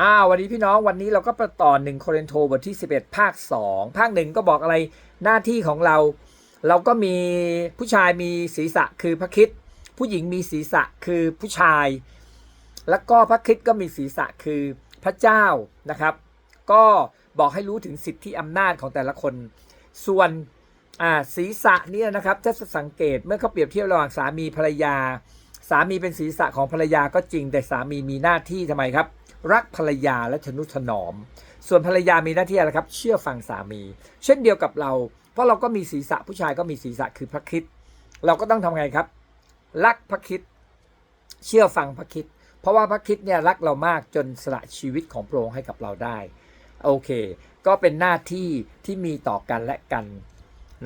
อ้าววันนี้พี่น้องวันนี้เราก็ไปต่อหนึ่งโครินโตบทที่ 11 ภาค 2 ภาคหนึ่งก็บอกอะไรหน้าที่ของเรา เราก็มีผู้ชายมีศีรษะคือพระคิดผู้หญิงมีศีรษะคือผู้ชาย แล้วก็พระคิดก็มีศีรษะคือพระเจ้านะครับ ก็บอกให้รู้ถึงสิทธิอำนาจของแต่ละคน ส่วนอ่าศีรษะเนี่ยนะครับถ้าสังเกตเมื่อเขาเปรียบเทียบระหว่างสามีภรรยา สามีเป็นศีรษะของภรรยาก็จริง แต่สามีมีหน้าที่ทำไมครับ รักภรรยาและทนุถนอม ส่วนภรรยามีหน้าที่อะไรครับ เชื่อฟังสามี เช่นเดียวกับเรา เพราะเราก็มีศีรษะผู้ชายก็มีศีรษะคือพระคิดเราก็ต้องทำไงครับ รักพระคิดเชื่อฟังพระคิดเพราะว่าพระคิดเนี่ยรักเรามากจนสละชีวิตของพระองค์ให้กับเราได้ โอเค ก็เป็นหน้าที่ที่มีต่อกันและกัน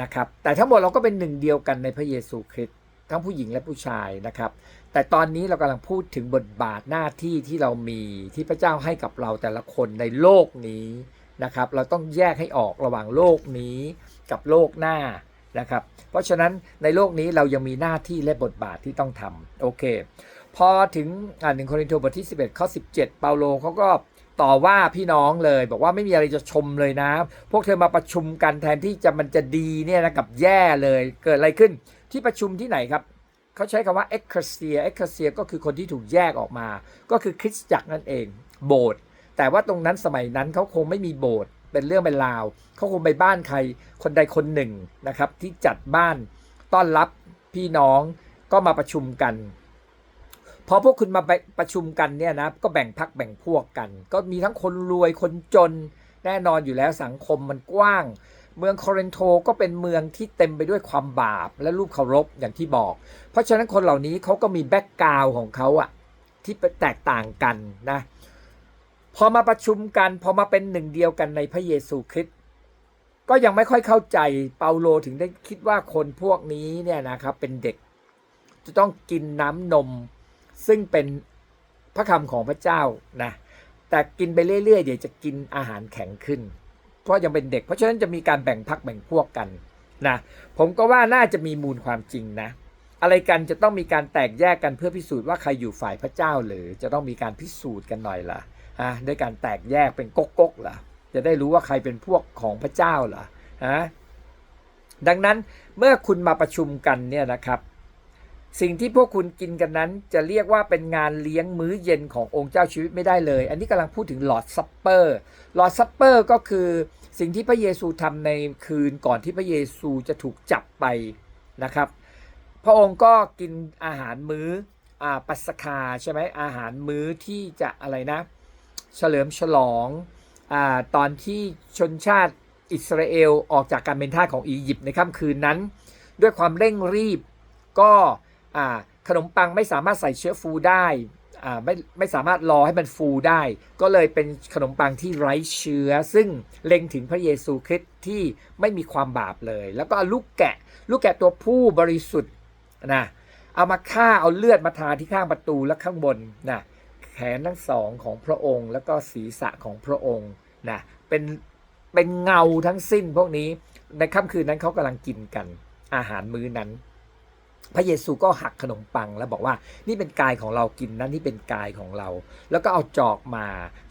นะครับ แต่ทั้งหมดเราก็เป็นหนึ่งเดียวกันในพระเยซูคริสต์ทั้งผู้หญิงและผู้ชายนะครับ แต่ตอนนี้เรากำลังพูดถึงบทบาทหน้าที่ที่เรามีที่พระเจ้าให้กับเราแต่ละคนในโลกนี้นะครับ เราต้องแยกให้ออกระหว่างโลกนี้กับโลกหน้านะครับ เพราะฉะนั้นในโลกนี้เรายังมีหน้าที่และบทบาทที่ต้องทำโอเคพอถึงอ่านหนึ่งโครินธ์บทที่ 11ข้อ17 เปาโลเขาก็ต่อว่าพี่น้องเลย บอกว่าไม่มีอะไรจะชมเลยนะ พวกเธอมาประชุมกันแทนที่จะมันจะดีเนี่ยนะกับแย่เลยเกิดอะไรขึ้นที่ประชุมที่ไหนครับ เขาใช้คำว่า e c c l e s i a e c c l e s i a ก็คือคนที่ถูกแยกออกมา ก็คือคริสตจักรนั่นเอง โบสถ์แต่ว่าตรงนั้นสมัยนั้นเขาคงไม่มีโบสถ์เป็นเรื่องเป็นราวเขาคงไปบ้านใครคนใดคนหนึ่งนะครับ ที่จัดบ้านต้อนรับพี่น้องก็มาประชุมกันพอพวกคุณมาประชุมกันเนี่ยนะก็แบ่งพักแบ่งพวกกัน ก็มีทั้งคนรวยคนจนแน่นอนอยู่แล้วสังคมมันกว้าง เมืองโครินโตก็เป็นเมืองที่เต็มไปด้วยความบาปและรูปเคารพอย่างที่บอก เพราะฉะนั้นคนเหล่านี้เขาก็มีแบ็กกราวของเขาอะที่แตกต่างกันนะ พอมาประชุมกัน พอมาเป็นหนึ่งเดียวกันในพระเยซูคริสต์ก็ยังไม่ค่อยเข้าใจเปาโลถึงได้คิดว่าคนพวกนี้เนี่ยนะครับเป็นเด็ก จะต้องกินน้ำนม ซึ่งเป็นพระคำของพระเจ้านะแต่กินไปเรื่อยๆ เดี๋ยวจะกินอาหารแข็งขึ้น เพราะยังเป็นเด็ก เพราะฉะนั้นจะมีการแบ่งพักแบ่งพวกกันนะผมก็ว่าน่าจะมีมูลความจริงนะ อะไรกันจะต้องมีการแตกแยกกันเพื่อพิสูจน์ว่าใครอยู่ฝ่ายพระเจ้าหรือจะต้องมีการพิสูจน์กันหน่อยล่ะฮะด้วยการแตกแยกเป็นก๊กก๊กล่ะ จะได้รู้ว่าใครเป็นพวกของพระเจ้าล่ะฮะดังนั้นเมื่อคุณมาประชุมกันเนี่ยนะครับ สิ่งที่พวกคุณกินกันนั้น จะเรียกว่าเป็นงานเลี้ยงมื้อเย็นขององค์เจ้าชีวิตไม่ได้เลย อันนี้กำลังพูดถึงหลอดซัปเปอร์หลอดซัปเปอร์ก็คือสิ่งที่พระเยซูทำในคืนก่อนที่พระเยซูจะถูกจับไปนะครับ พระองค์ก็กินอาหารมื้ออ่าปัสคาใช่ไหมอาหารมื้อที่จะอะไรนะ เฉลิมฉลองอ่าตอนที่ชนชาติอิสราเอลออกจากการเป็นทาสของอียิปต์ในค่ำคืนนั้น ด้วยความเร่งรีบก็ ขนมปังไม่สามารถใส่เชื้อฟูได้ไม่ไม่สามารถรอให้มันฟูได้ ก็เลยเป็นขนมปังที่ไร้เชื้อ ซึ่งเล็งถึงพระเยซูคริสต์ที่ไม่มีความบาปเลย แล้วก็ลูกแกะ ลูกแกะตัวผู้บริสุทธิ์นะเอามาฆ่าเอาเลือดมาทาที่ข้างประตูและข้างบนนะแขนทั้งสองของพระองค์ แล้วก็ศีรษะของพระองค์นะเป็นเป็นเงาทั้งสิ้นพวกนี้ในค่ำคืนนั้นเขากำลังกินกันอาหารมื้อนั้น พระเยซูก็หักขนมปังแล้วบอกว่านี่เป็นกายของเรากินนะนี่เป็นกายของเรา แล้วก็เอาจอกมา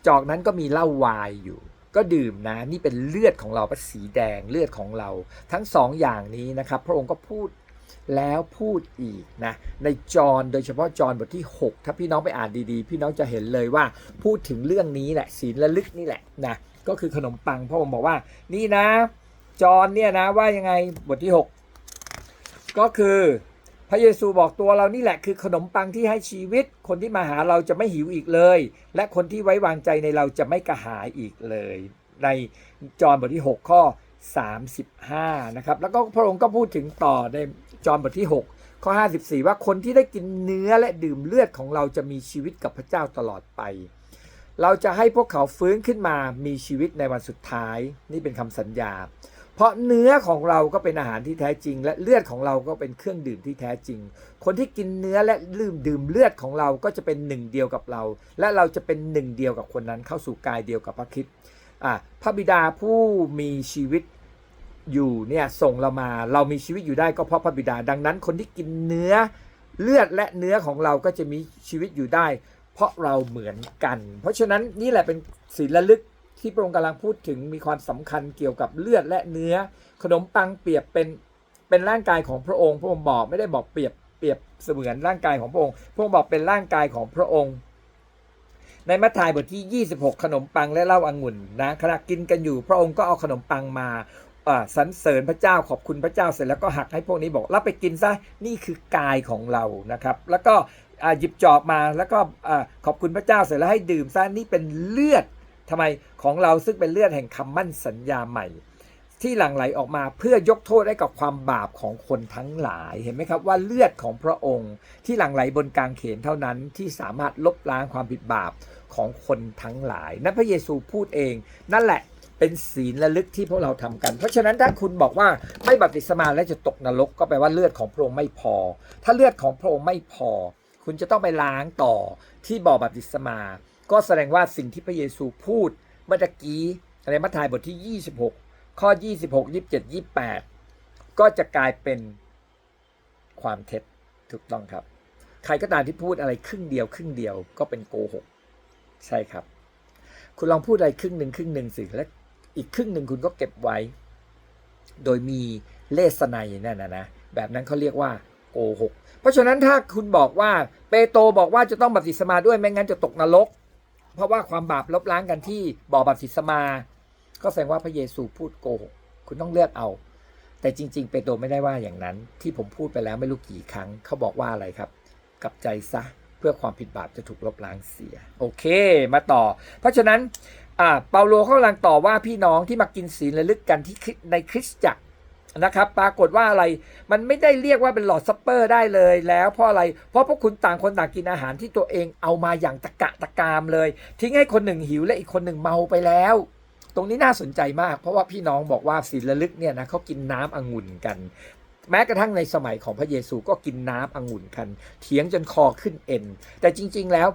จอกนั้นก็มีเหล้าวายอยู่ ก็ดื่มนะนี่เป็นเลือดของเราเป็นสีแดงเลือดของเรา ทั้งสองอย่างนี้นะครับ พระองค์ก็พูดแล้วพูดอีกนะในจอห์นโดยเฉพาะจอห์นบทที่ 6 ถ้าพี่น้องไปอ่านดีๆ พี่น้องจะเห็นเลยว่าพูดถึงเรื่องนี้แหละศีลระลึกนี่แหละนะก็คือขนมปังพระองค์บอกว่า นี่นะจอห์นเนี่ยนะว่ายังไงบทที่ 6 ก็คือ พระเยซูบอกตัวเรานี่แหละคือขนมปังที่ให้ชีวิต คนที่มาหาเราจะไม่หิวอีกเลย และคนที่ไว้วางใจในเราจะไม่กระหายอีกเลย ในจอห์นบทที่ 6 ข้อ 35 นะครับ แล้วก็พระองค์ก็พูดถึงต่อในจอห์นบทที่ 6 ข้อ 54 ว่าคนที่ได้กินเนื้อและดื่มเลือดของเราจะมีชีวิตกับพระเจ้าตลอดไป เราจะให้พวกเขาฟื้นขึ้นมามีชีวิตในวันสุดท้าย นี่เป็นคำสัญญา ราะเนื้อของเราก็เป็นอาหารที่แท้จริง และเลือดของเราก็เป็นเครื่องดื่มที่แท้จริง คนที่กินเนื้อและลืมดื่มเลือดของเราก็จะเป็นหนึ่งเดียวกับเรา และเราจะเป็นหนึ่งเดียวกับคนนั้นเข้าสู่กายเดียวกับพระคริสต์อ่าพระบิดาผู้มีชีวิตอยู่เนี่ยส่งเรามา เรามีชีวิตอยู่ได้ก็เพราะพระบิดาดังนั้น คนที่กินเนื้อเลือดและเนื้อของเราก็จะมีชีวิตอยู่ได้ เพราะเราเหมือนกัน เพราะฉะนั้นนี่แหละเป็นศีลระลึก ที่พระองค์กำลังพูดถึงมีความสำคัญเกี่ยวกับเลือดและเนื้อ ขนมปังเปรียบเป็นเป็นร่างกายของพระองค์ พระองค์บอกไม่ได้บอกเปรียบเปรียบเสมือนร่างกายของพระองค์ พระองค์บอกเป็นร่างกายของพระองค์ ในมัทธิวบทที่ 26 ขนมปังและเหล้าองุ่นนะขณะกินกันอยู่ พระองค์ก็เอาขนมปังมาสรรเสริญพระเจ้าขอบคุณพระเจ้าเสร็จแล้วก็หักให้พวกนี้บอกรับไปกินซะนี่คือกายของเรานะครับ แล้วก็หยิบจอบมาแล้วก็อขอบคุณพระเจ้าเสร็จแล้วให้ดื่มซะนี่เป็นเลือด ทำไมของเราซึ่งเป็นเลือดแห่งคำมั่นสัญญาใหม่ ที่หลั่งไหลออกมาเพื่อยกโทษให้กับความบาปของคนทั้งหลายเห็นไหมครับว่าเลือดของพระองค์ ที่หลั่งไหลบนกางเขนเท่านั้นที่สามารถลบล้างความผิดบาปของคนทั้งหลาย นั่นพระเยซูพูดเอง นั่นแหละเป็นศีลระลึกที่พวกเราทำกัน เพราะฉะนั้นถ้าคุณบอกว่าไม่บัพติศมาแล้วจะตกนรกก็แปลว่าเลือดของพระองค์ไม่พอ ถ้าเลือดของพระองค์ไม่พอ คุณจะต้องไปล้างต่อที่บ่อบัพติศมา ก็แสดงว่าสิ่งที่พระเยซูพูดเมื่อกี้ในมัทธิวบทที่ 26 ข้อ 26 27 28 ก็จะกลายเป็นความเท็จถูกต้องครับ ใครก็ตามที่พูดอะไรครึ่งเดียว ครึ่งเดียวก็เป็นโกหก ใช่ครับ คุณลองพูดอะไรครึ่งหนึ่งครึ่งหนึ่งสิและอีกครึ่งหนึ่งคุณก็เก็บไว้ โดยมีเลสไนยนั่นนะนะแบบนั้นเขาเรียกว่าโกหก เพราะฉะนั้นถ้าคุณบอกว่าเปโตบอกว่าจะต้องบัพติศมาด้วยไม่งั้นจะตกนรก เพราะว่าความบาปลบล้างกันที่บ่อบัพติศมา ก็แสดงว่าพระเยซูพูดโกหกคุณต้องเลือกเอา แต่จริง ๆ เปโตรไม่ได้ว่าอย่างนั้น ที่ผมพูดไปแล้วไม่รู้กี่ครั้งเขาบอกว่าอะไรครับกลับใจซะเพื่อความผิดบาปจะถูกลบล้างเสีย โอเคมาต่อ เพราะฉะนั้นเปาโลเขากำลังต่อว่าพี่น้องที่มากินศีลระลึกกันที่ในคริสตจักร นะครับปรากฏว่าอะไรมันไม่ได้เรียกว่าเป็นหลอดซัปเปอร์ได้เลยแล้วเพราะอะไร เพราะพวกคุณต่างคนต่างกินอาหารที่ตัวเองเอามาอย่างตะกะตะกามเลย ทิ้งให้คนหนึ่งหิวและอีกคนหนึ่งเมาไปแล้ว ตรงนี้น่าสนใจมาก เพราะว่าพี่น้องบอกว่าศีลระลึกเนี่ยนะเขากินน้ำองุ่นกัน แม้กระทั่งในสมัยของพระเยซูก็กินน้ำองุ่นกัน เถียงจนคอขึ้นเอ็น แต่จริง ๆ แล้ว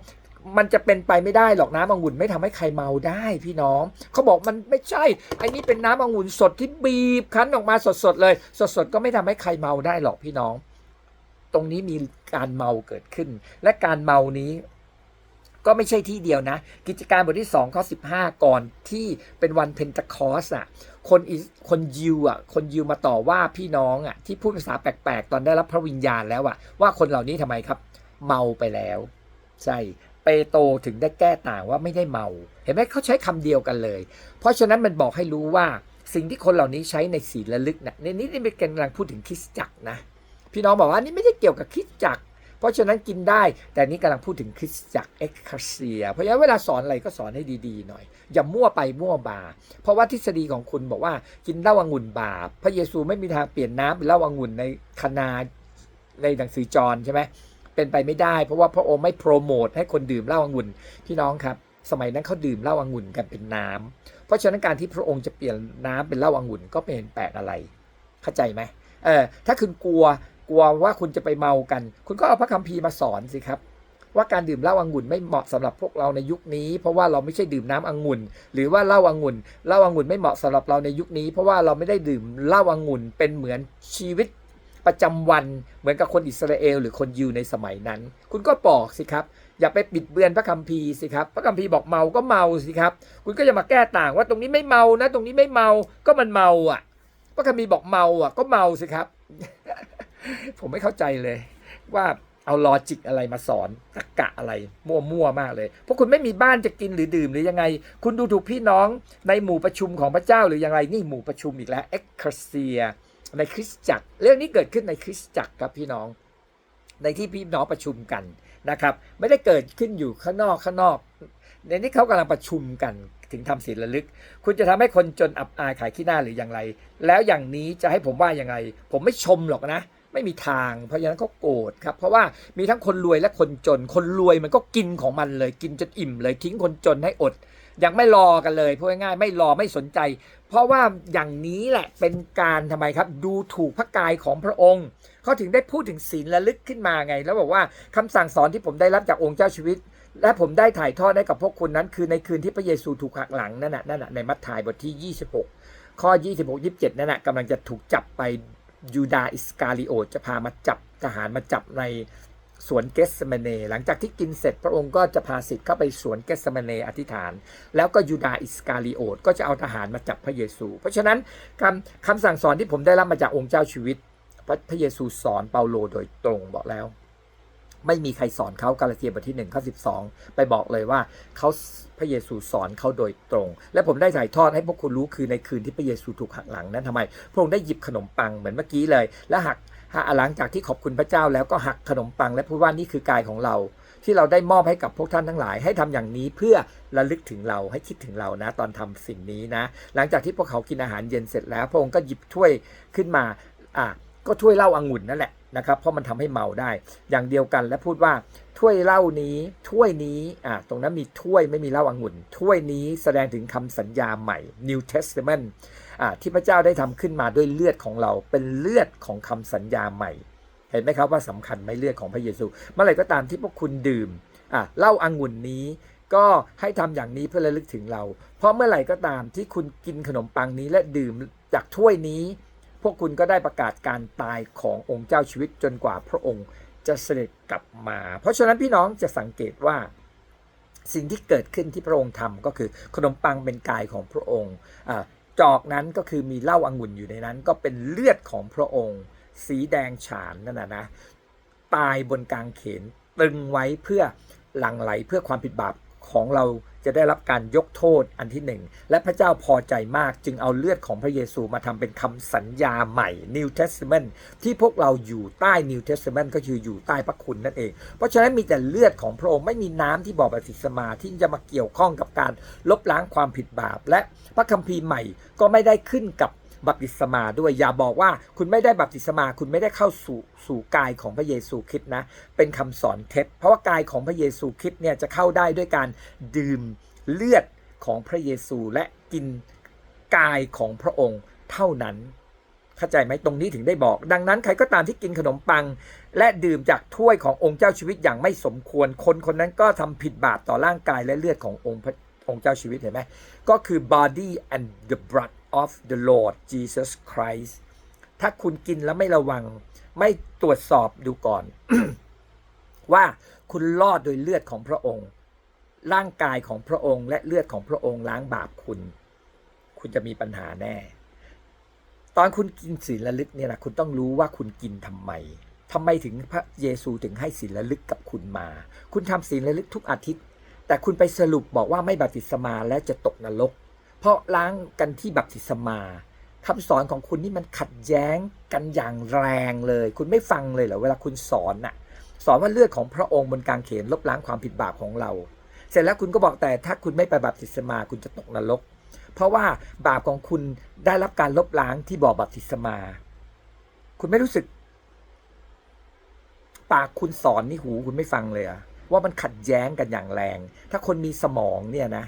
มันจะเป็นไปไม่ได้หรอกน้ำองุ่นไม่ทำให้ใครเมาได้พี่น้องเขาบอกมันไม่ใช่ไอ้นี่เป็นน้ำองุ่นสดที่บีบคั้นออกมาสดๆเลย สดๆก็ไม่ทำให้ใครเมาได้หรอกพี่น้อง ตรงนี้มีการเมาเกิดขึ้น และการเมานี้ก็ไม่ใช่ที่เดียวนะ กิจการบทที่2ข้อ15 ก่อนที่เป็นวันเพนทคอสอะคนอิคนยิวอะคนยิวมาต่อว่าพี่น้องอะที่พูดภาษาแปลกๆ ตอนได้รับพระวิญญาณแล้วอะว่าคนเหล่านี้ทำไมครับ เมาไปแล้ว ใช่ เปโตถึงได้แก้ต่างว่าไม่ได้เมา เห็นไหมเขาใช้คำเดียวกันเลย เพราะฉะนั้นมันบอกให้รู้ว่าสิ่งที่คนเหล่านี้ใช้ในศีลระลึกนะในนี้นี่เป็นกำลังพูดถึงคริสจักรนะ พี่น้องบอกว่านี่ไม่ได้เกี่ยวกับคริสจักร เพราะฉะนั้นกินได้ แต่นี่กำลังพูดถึงคริสจักรเอ็กคาเซีย เพราะฉะนั้นเวลาสอนอะไรก็สอนให้ดีๆหน่อย อย่ามั่วไปมั่วบา เพราะว่าทฤษฎีของคุณบอกว่ากินเหล้าองุ่นบาปพระเยซูไม่มีทางเปลี่ยนน้ำเป็นเหล้าองุ่นในคณาในหนังสือจอห์นใช่ไหม เป็นไปไม่ได้ เพราะว่าพระองค์ไม่โปรโมทให้คนดื่มเหล้าองุ่นพี่น้องครับ สมัยนั้นเขาดื่มเหล้าองุ่นกันเป็นน้ำเพราะฉะนั้นการที่พระองค์จะเปลี่ยนน้ำเป็นเหล้าองุ่นก็เห็นแปลกอะไร เข้าใจไหมเออถ้าคุณกลัวกลัวว่าคุณจะไปเมากัน คุณก็เอาพระคัมภีร์มาสอนสิครับว่าการดื่มเหล้าองุ่นไม่เหมาะสำหรับพวกเราในยุคนี้ เพราะว่าเราไม่ใช่ดื่มน้ำองุ่นหรือว่าเหล้าองุ่นเหล้าองุ่นไม่เหมาะสำหรับเราในยุคนี้ เพราะว่าเราไม่ได้ดื่มเหล้าองุ่นเป็นเหมือนชีวิต ประจำวันเหมือนกับคนอิสราเอลหรือคนยิวในสมัยนั้น คุณก็บอกสิครับ อย่าไปปิดเบือนพระคัมภีร์สิครับ พระคัมภีร์บอกเมาก็เมาสิครับ คุณก็จะมาแก้ต่างว่าตรงนี้ไม่เมานะ ตรงนี้ไม่เมาก็มันเมาอะ พระคัมภีร์บอกเมาอะ ก็เมาสิครับ ผมไม่เข้าใจเลย ว่าเอาลอจิกอะไรมาสอนตรรกะอะไร มั่วๆมากเลยเพราะคุณไม่มีบ้านจะกินหรือดื่มหรือยังไง คุณดูถูกพี่น้องในหมู่ประชุมของพระเจ้าหรือยังไงนี่หมู่ประชุมอีกแล้วเอ็กคาเซีย ในคริสตจักร เรื่องนี้เกิดขึ้นในคริสตจักรครับพี่น้อง ในที่พี่น้องประชุมกันนะครับ ไม่ได้เกิดขึ้นอยู่ข้างนอกข้างนอก ในนี้เขากำลังประชุมกันถึงทำศีลระลึก คุณจะทำให้คนจนอับอายขายขี้หน้าหรืออย่างไร แล้วอย่างนี้จะให้ผมว่าอย่างไร ผมไม่ชมหรอกนะ ไม่มีทาง เพราะฉะนั้นเขาโกรธครับ เพราะว่ามีทั้งคนรวยและคนจน คนรวยมันก็กินของมันเลย กินจนอิ่มเลยทิ้งคนจนให้อด ยังไม่รอกันเลยพูดง่ายๆไม่รอไม่สนใจ เพราะว่าอย่างนี้แหละเป็นการทำไมครับ ดูถูกพระกายของพระองค์เขาถึงได้พูดถึงศีลระลึกขึ้นมาไง แล้วบอกว่าคำสั่งสอนที่ผมได้รับจากองค์เจ้าชีวิตและผมได้ถ่ายทอดให้กับพวกคุณนั้น คือในคืนที่พระเยซูถูกหักหลังนั่นน่ะนั่นน่ะในมัทธิวบทที่ 26 ข้อ 26 27 นั่นน่ะกำลังจะถูกจับไป ยูดาอิสกาลิโอจะพามาจับทหารมาจับในสวนเกสเมเน หลังจากที่กินเสร็จพระองค์ก็จะพาสิทธิ์เข้าไปสวนเกสเมเนอธิษฐาน แล้วก็ยูดาอิสกาลิโอตก็จะเอาทหารมาจับพระเยซู เพราะฉะนั้นคำคำสั่งสอนที่ผมได้รับมาจากองค์เจ้าชีวิต พระเยซูสอนเปาโลโดยตรงบอกแล้ว ไม่มีใครสอนเขากาลาเทียบทที่หนึ่งข้อสิบสองไปบอกเลยว่าเขาพระเยซูสอนเขาโดยตรง และผมได้ถ่ายทอดให้พวกคุณรู้คือในคืนที่พระเยซูถูกหักหลังนั้นทำไม พระองค์ได้หยิบขนมปังเหมือนเมื่อกี้เลย และหักหักหลังจากที่ขอบคุณพระเจ้าแล้วก็หักขนมปัง และพูดว่านี่คือกายของเรา ที่เราได้มอบให้กับพวกท่านทั้งหลาย ให้ทำอย่างนี้เพื่อระลึกถึงเราให้คิดถึงเรานะ ตอนทำสิ่งนี้นะ หลังจากที่พวกเขากินอาหารเย็นเสร็จแล้ว พระองค์ก็หยิบถ้วยขึ้นมาอะก็ถ้วยเหล้าองุ่นนั่นแหละ นะครับเพราะมันทำให้เมาได้ อย่างเดียวกันและพูดว่าถ้วยเหล้านี้ถ้วยนี้อะตรงนั้นมีถ้วยไม่มีเหล้าองุ่นถ้วยนี้แสดงถึงคำสัญญาใหม่ New Testament อะที่พระเจ้าได้ทำขึ้นมาด้วยเลือดของเราเป็นเลือดของคำสัญญาใหม่ เห็นไหมครับว่าสำคัญไหมเลือดของพระเยซู เมื่อไหร่ก็ตามที่พวกคุณดื่มอะเหล้าองุ่นนี้ก็ให้ทำอย่างนี้เพื่อระลึกถึงเรา เพราะเมื่อไหร่ก็ตามที่คุณกินขนมปังนี้และดื่มจากถ้วยนี้ วกคุณก็ได้ประกาศการตายขององค์เจ้าชีวิตจนกว่าพระองค์จะเสด็จกลับมา เพราะฉะนั้นพี่น้องจะสังเกตว่าสิ่งที่เกิดขึ้นที่พระองค์ทำก็คือขนมปังเป็นกายของพระองค์จอกนั้นก็คือมีเหล้าองุ่นอยู่ในนั้น ก็เป็นเลือดของพระองค์ สีแดงฉานนั่นนะนะตายบนกางเขน ตึงไว้เพื่อหลั่งไหลเพื่อความผิดบาป ของเราจะได้รับการยกโทษอันที่หนึ่งและพระเจ้าพอใจมากจึงเอาเลือดของพระเยซูมาทำเป็นคำสัญญาใหม่ New Testament ที่พวกเราอยู่ใต้ New Testament ก็คืออยู่ใต้พระคุณนั่นเอง เพราะฉะนั้นมีแต่เลือดของพระองค์ไม่มีน้ำที่บอกบัพติศมาที่จะมาเกี่ยวข้องกับการลบล้างความผิดบาป และพระคัมภีร์ใหม่ก็ไม่ได้ขึ้นกับ บัพติศมาด้วย อย่าบอกว่าคุณไม่ได้บัพติศมาคุณไม่ได้เข้าสู่สู่กายของพระเยซูคริสต์นะ เป็นคำสอนเท็จเพราะว่ากายของพระเยซูคริสต์เนี่ยจะเข้าได้ด้วยการดื่มเลือดของพระเยซูและกินกายของพระองค์เท่านั้น เข้าใจไหมตรงนี้ถึงได้บอก ดังนั้นใครก็ตามที่กินขนมปัง และดื่มจากถ้วยขององค์เจ้าชีวิตอย่างไม่สมควร คนคนนั้นก็ทำผิดบาปต่อร่างกายและเลือดขององค์องค์เจ้าชีวิตเห็นไหมก็คือ body and the blood of the Lord Jesus Christ ถ้าคุณกินแล้วไม่ระวัง ไม่ตรวจสอบดูก่อน ว่าคุณรอดโดยเลือดของพระองค์ ร่างกายของพระองค์และเลือดของพระองค์ล้างบาปคุณ คุณจะมีปัญหาแน่ ตอนคุณกินศีลระลึกเนี่ยนะคุณต้องรู้ว่าคุณกินทำไมทำไมถึงพระเยซูถึงให้ศีลระลึกกับคุณมา คุณทำศีลระลึกทุกอาทิตย์ แต่คุณไปสรุปบอกว่าไม่บัติศมาและจะตกนรก เพราะล้างกันที่บัพติศมาคำสอนของคุณนี่มันขัดแย้งกันอย่างแรงเลย คุณไม่ฟังเลยเหรอเวลาคุณสอนน่ะสอนว่าเลือดของพระองค์บนกางเขนลบล้างความผิดบาปของเรา เสร็จแล้วคุณก็บอกแต่ถ้าคุณไม่ไปบัพติศมาคุณจะตกนรก เพราะว่าบาปของคุณได้รับการลบล้างที่บ่อบัพติศมา คุณไม่รู้สึก ปากคุณสอนนี่หูคุณไม่ฟังเลยอะว่ามันขัดแย้งกันอย่างแรง ถ้าคนมีสมองเนี่ยนะ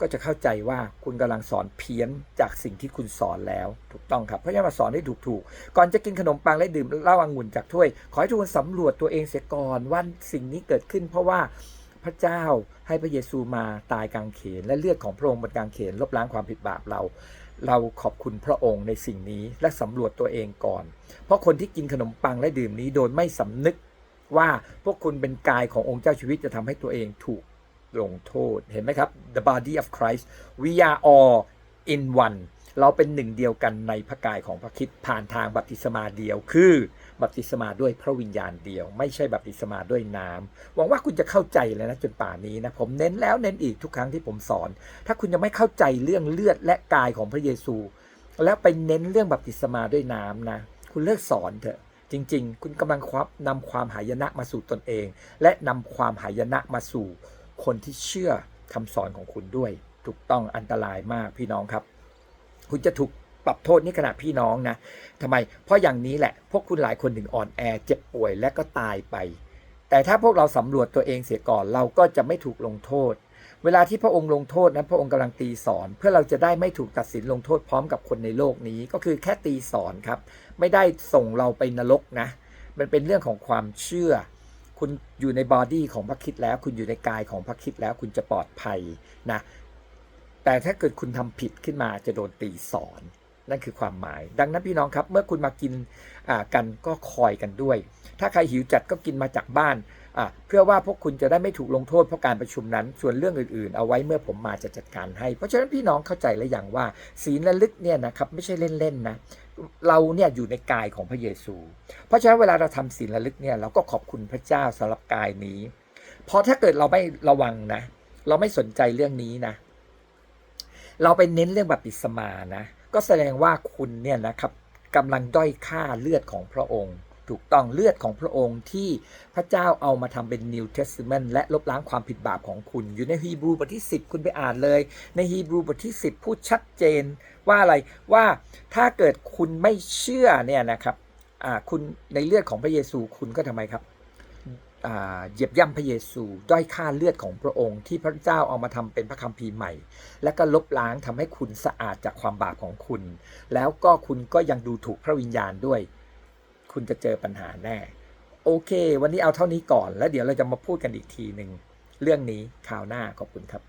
ก็จะเข้าใจว่าคุณกำลังสอนเพี้ยนจากสิ่งที่คุณสอนแล้วถูกต้องครับเพราะฉะนั้นมาสอนให้ถูกๆก่อนจะกินขนมปังและดื่มเหล้าองุ่นจากถ้วย ขอให้ทุกคนสำรวจตัวเองเสียก่อนว่าสิ่งนี้เกิดขึ้น เพราะว่าพระเจ้าให้พระเยซูมาตายกางเขน และเลือดของพระองค์บนกางเขนลบล้างความผิดบาปเรา เราขอบคุณพระองค์ในสิ่งนี้และสำรวจตัวเองก่อน เพราะคนที่กินขนมปังและดื่มนี้โดยไม่สำนึกว่าพวกคุณเป็นกายขององค์เจ้าชีวิตจะทำให้ตัวเองถูก ลงโทษ เห็นไหมครับ the body of Christ we are all in one เราเป็นหนึ่งเดียวกันในพระกายของพระคริดผ่านทางบัพติศมาเดียว คือบัพติศมาด้วยพระวิญญาณเดียว ไม่ใช่บัพติศมาด้วยน้ำหวังว่าคุณจะเข้าใจแล้วนะจนป่านนี้นะผมเน้นแล้วเน้นอีกทุกครั้งที่ผมสอน ถ้าคุณยังไม่เข้าใจเรื่องเลือดและกายของพระเยซู แล้วไปเน้นเรื่องบัพติศมาด้วยน้ำนะ คุณเลิกสอนเถอะ จริง ๆ คุณกำลังควับนำความหายนะมาสู่ตนเอง และนำความหายนะมาสู่ คนที่เชื่อคำสอนของคุณด้วย ถูกต้องอันตรายมากพี่น้องครับ คุณจะถูกปรับโทษนี่ขณะพี่น้องนะทำไม เพราะอย่างนี้แหละ พวกคุณหลายคนถึงอ่อนแอเจ็บป่วยและก็ตายไป แต่ถ้าพวกเราสำรวจตัวเองเสียก่อนเราก็จะไม่ถูกลงโทษ เวลาที่พระองค์ลงโทษนะพระองค์กำลังตีสอน เพื่อเราจะได้ไม่ถูกตัดสินลงโทษพร้อมกับคนในโลกนี้ ก็คือแค่ตีสอนครับ ไม่ได้ส่งเราไปนรกนะ มันเป็นเรื่องของความเชื่อ คุณอยู่ในบอดี้ของพระคิดแล้ว คุณอยู่ในกายของพระคิดแล้ว คุณจะปลอดภัยนะ แต่ถ้าเกิดคุณทำผิดขึ้นมาจะโดนตีสอนนั่นคือความหมาย ดังนั้นพี่น้องครับ เมื่อคุณมากินอ่ากันก็คอยกันด้วย ถ้าใครหิวจัดก็กินมาจากบ้านอะเพื่อว่าพวกคุณจะได้ไม่ถูกลงโทษเพราะการประชุมนั้น ส่วนเรื่องอื่นๆ เอาไว้เมื่อผมมาจะจัดการให้ เพราะฉะนั้นพี่น้องเข้าใจแล้วอย่างว่า ศีลระลึกเนี่ยนะครับไม่ใช่เล่นๆนะ เราเนี่ยอยู่ในกายของพระเยซู เพราะฉะนั้นเวลาเราทำศีลระลึกเนี่ยเราก็ขอบคุณพระเจ้าสำหรับกายนี้เพราะถ้าเกิดเราไม่ระวังนะ เราไม่สนใจเรื่องนี้นะ เราไปเน้นเรื่องบัพติศมานะ ก็แสดงว่าคุณเนี่ยนะครับกำลังด้อยค่าเลือดของพระองค์ ถูกต้องเลือดของพระองค์ที่พระเจ้าเอามาทำเป็น New Testament และลบล้างความผิดบาปของคุณ อยู่ในฮีบรูบทที่ 10 คุณไปอ่านเลย ในฮีบรูบทที่ 10 พูดชัดเจนว่าอะไรว่าถ้าเกิดคุณไม่เชื่อเนี่ยนะครับคุณในเลือดของพระเยซูคุณก็ทำไมครับเหยียบย่ำพระเยซูด้อยค่าเลือดของพระองค์ที่พระเจ้าเอามาทำเป็นพระคัมภีร์ใหม่ และก็ลบล้างทำให้คุณสะอาดจากความบาปของคุณ แล้วก็คุณก็ยังดูถูกพระวิญญาณด้วย คุณจะเจอปัญหาแน่ โอเค วันนี้เอาเท่านี้ก่อน แล้วเดี๋ยวเราจะมาพูดกันอีกทีหนึ่งเรื่องนี้คราวหน้าขอบคุณครับ